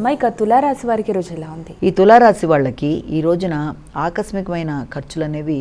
అమ్మ ఇక తులారాశి వారికి రోజు ఎలా ఉంది. ఈ తులారాశి వాళ్ళకి ఈ రోజున ఆకస్మికమైన ఖర్చులు అనేవి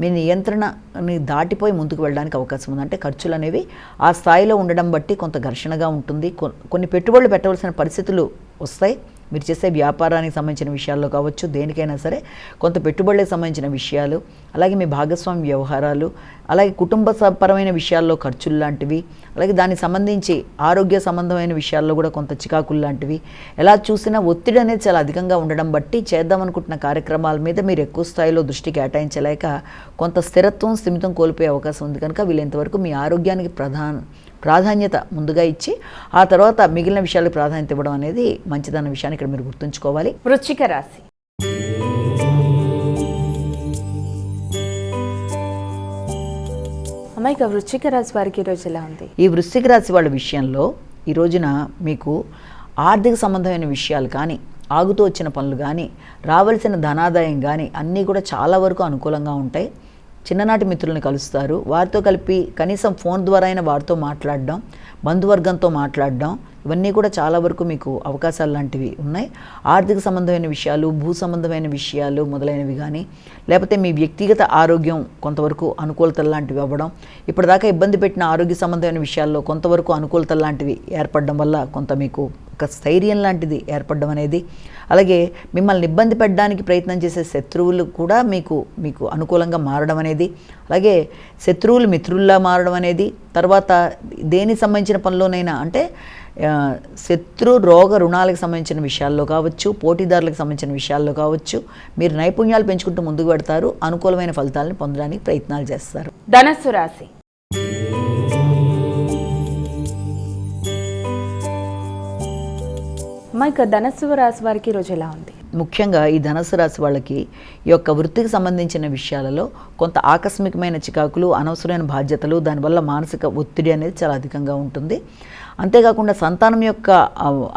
మీ నియంత్రణని దాటిపోయి ముందుకు వెళ్ళడానికి అవకాశం ఉంది. అంటే ఖర్చులు అనేవి ఆ స్థాయిలో ఉండడం బట్టి కొంత ఘర్షణగా ఉంటుంది. కొన్ని పెట్టుబడులు పెట్టవలసిన పరిస్థితులు వస్తాయి. మీరు చేసే వ్యాపారానికి సంబంధించిన విషయాల్లో కావచ్చు దేనికైనా సరే కొంత పెట్టుబడులకు సంబంధించిన విషయాలు అలాగే మీ భాగస్వామి వ్యవహారాలు అలాగే కుటుంబ పరమైన విషయాల్లో ఖర్చులు లాంటివి అలాగే దానికి సంబంధించి ఆరోగ్య సంబంధమైన విషయాల్లో కూడా కొంత చికాకులు లాంటివి. ఎలా చూసినా ఒత్తిడి అనేది చాలా అధికంగా ఉండడం బట్టి చేద్దామనుకుంటున్న కార్యక్రమాల మీద మీరు ఎక్కువ స్థాయిలో దృష్టి కేటాయించలేక కొంత స్థిరత్వం స్థిమితం కోల్పోయే అవకాశం ఉంది. కనుక వీళ్ళంతవరకు మీ ఆరోగ్యానికి ప్రధాన ప్రాధాన్యత ముందుగా ఇచ్చి ఆ తర్వాత మిగిలిన విషయాలకు ప్రాధాన్యత ఇవ్వడం అనేది మంచిదన్న విషయాన్ని ఇక్కడ మీరు గుర్తుంచుకోవాలి. వృశ్చిక రాశి. అమ్మ ఇక వృశ్చిక రాశి వారికి రోజు ఎలా ఉంది? ఈ వృశ్చిక రాశి వాళ్ళ విషయంలో ఈ రోజున మీకు ఆర్థిక సంబంధమైన విషయాలు కానీ ఆగుతూ వచ్చిన పనులు కానీ రావాల్సిన ధనాదాయం కానీ అన్నీ కూడా చాలా వరకు అనుకూలంగా ఉంటాయి. చిన్ననాటి మిత్రుల్ని కలుస్తారు. వారితో కలిపి కనీసం ఫోన్ ద్వారా అయినా వారితో మాట్లాడడం బంధువర్గంతో మాట్లాడడం ఇవన్నీ కూడా చాలా వరకు మీకు అవకాశాలు లాంటివి ఉన్నాయి. ఆర్థిక సంబంధమైన విషయాలు భూ సంబంధమైన విషయాలు మొదలైనవి కానీ లేకపోతే మీ వ్యక్తిగత ఆరోగ్యం కొంతవరకు అనుకూలతలు లాంటివి అవ్వడం ఇప్పటిదాకా ఇబ్బంది పెట్టిన ఆరోగ్య సంబంధమైన విషయాల్లో కొంతవరకు అనుకూలతలు లాంటివి ఏర్పడడం వల్ల కొంత మీకు ఒక స్థైర్యం లాంటిది ఏర్పడడం అనేది. అలాగే మిమ్మల్ని ఇబ్బంది పెట్టడానికి ప్రయత్నం చేసే శత్రువులు కూడా మీకు మీకు అనుకూలంగా మారడం అనేది. అలాగే శత్రువులు మిత్రుల్లా మారడం అనేది. తర్వాత దేనికి సంబంధించిన పనిలోనైనా అంటే శత్రు రోగ రుణాలకు సంబంధించిన విషయాల్లో కావచ్చు పోటీదారులకు సంబంధించిన విషయాల్లో కావచ్చు మీరు నైపుణ్యాలు పెంచుకుంటూ ముందుకు పెడతారు అనుకూలమైన ఫలితాలను పొందడానికి ప్రయత్నాలు చేస్తారు. ధనస్సు రాశి. అమ్మ ఇక ధనస్సు రాశి వారికి రోజు ఎలా ఉంది? ముఖ్యంగా ఈ ధనుసు రాశి వాళ్ళకి ఈ యొక్క వృత్తికి సంబంధించిన విషయాలలో కొంత ఆకస్మికమైన చికాకులు అనవసరమైన బాధ్యతలు దానివల్ల మానసిక ఒత్తిడి అనేది చాలా అధికంగా ఉంటుంది. అంతేకాకుండా సంతానం యొక్క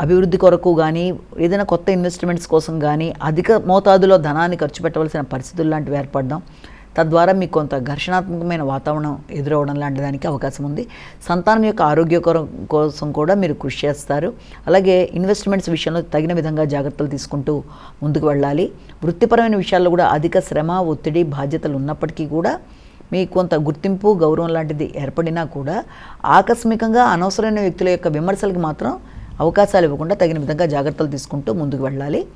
అభివృద్ధి కొరకు కానీ ఏదైనా కొత్త ఇన్వెస్ట్మెంట్స్ కోసం కానీ అధిక మోతాదులో ధనాన్ని ఖర్చు పెట్టవలసిన పరిస్థితులు లాంటివి ఏర్పడడం తద్వారా మీకు కొంత ఘర్షణాత్మకమైన వాతావరణం ఎదురవడం లాంటి దానికి అవకాశం ఉంది. సంతానం యొక్క ఆరోగ్యకరం కోసం కూడా మీరు కృషి చేస్తారు. అలాగే ఇన్వెస్ట్మెంట్స్ విషయంలో తగిన విధంగా జాగ్రత్తలు తీసుకుంటూ ముందుకు వెళ్ళాలి. వృత్తిపరమైన విషయాల్లో కూడా అధిక శ్రమ ఒత్తిడి బాధ్యతలు ఉన్నప్పటికీ కూడా మీకు కొంత గుర్తింపు గౌరవం లాంటిది ఏర్పడినా కూడా ఆకస్మికంగా అనవసరమైన వ్యక్తుల యొక్క విమర్శలకు మాత్రం అవకాశాలు ఇవ్వకుండా తగిన విధంగా జాగ్రత్తలు తీసుకుంటూ ముందుకు వెళ్ళాలి.